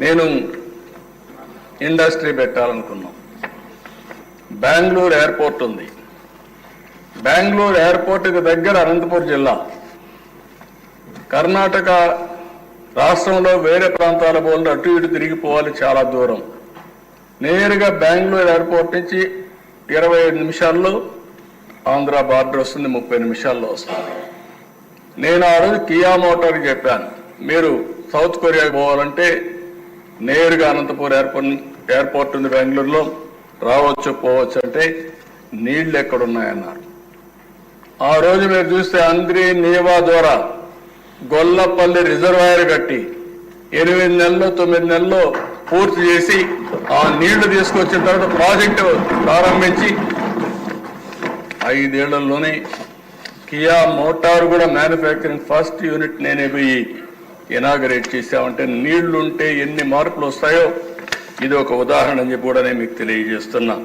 నేను industry పెట్టాలనుకున్నాం. Bengaluru airport ఉంది. బెంగళూరు ఎయిర్పోర్ట్కి దగ్గర అనంతపూర్ జిల్లా. కర్ణాటక రాష్ట్రంలో వేరే ప్రాంతాల బోళ్ళు అటు ఇటు తిరిగిపోవాలి చాలా దూరం. నేరుగా బెంగళూరు ఎయిర్పోర్ట్ నుంచి ఇరవై ఐదు నిమిషాల్లో ఆంధ్ర బార్డర్ వస్తుంది ముప్పై నిమిషాల్లో వస్తుంది. నేను ఆ రోజు కియా మోటార్ చెప్పాను. మీరు సౌత్ కొరియాకి పోవాలంటే నేరుగా అనంతపూర్ ఎయిర్పోర్ట్ ఎయిర్పోర్ట్ ఉంది బెంగళూరులో. రావచ్చు పోవచ్చు అంటే నీళ్ళు ఎక్కడున్నాయన్నారు. ఆ రోజు మీరు చూస్తే అంద్రి నీవా ద్వారా గొల్లపల్లి రిజర్వాయర్ కట్టి ఎనిమిది నెలలు తొమ్మిది నెలల్లో పూర్తి చేసి ఆ నీళ్ళు తీసుకొచ్చిన తర్వాత ప్రాజెక్టు ప్రారంభించి ఐదేళ్ళలోనే కియా మోటార్ కూడా మ్యానుఫ్యాక్చరింగ్ ఫస్ట్ యూనిట్ నేనే పోయి ఇనాగరేట్ చేశామంటే నీళ్ళుంటే ఎన్ని మార్పులు వస్తాయో ఇది ఒక ఉదాహరణ అని చెప్పి కూడా నేను మీకు తెలియజేస్తున్నా.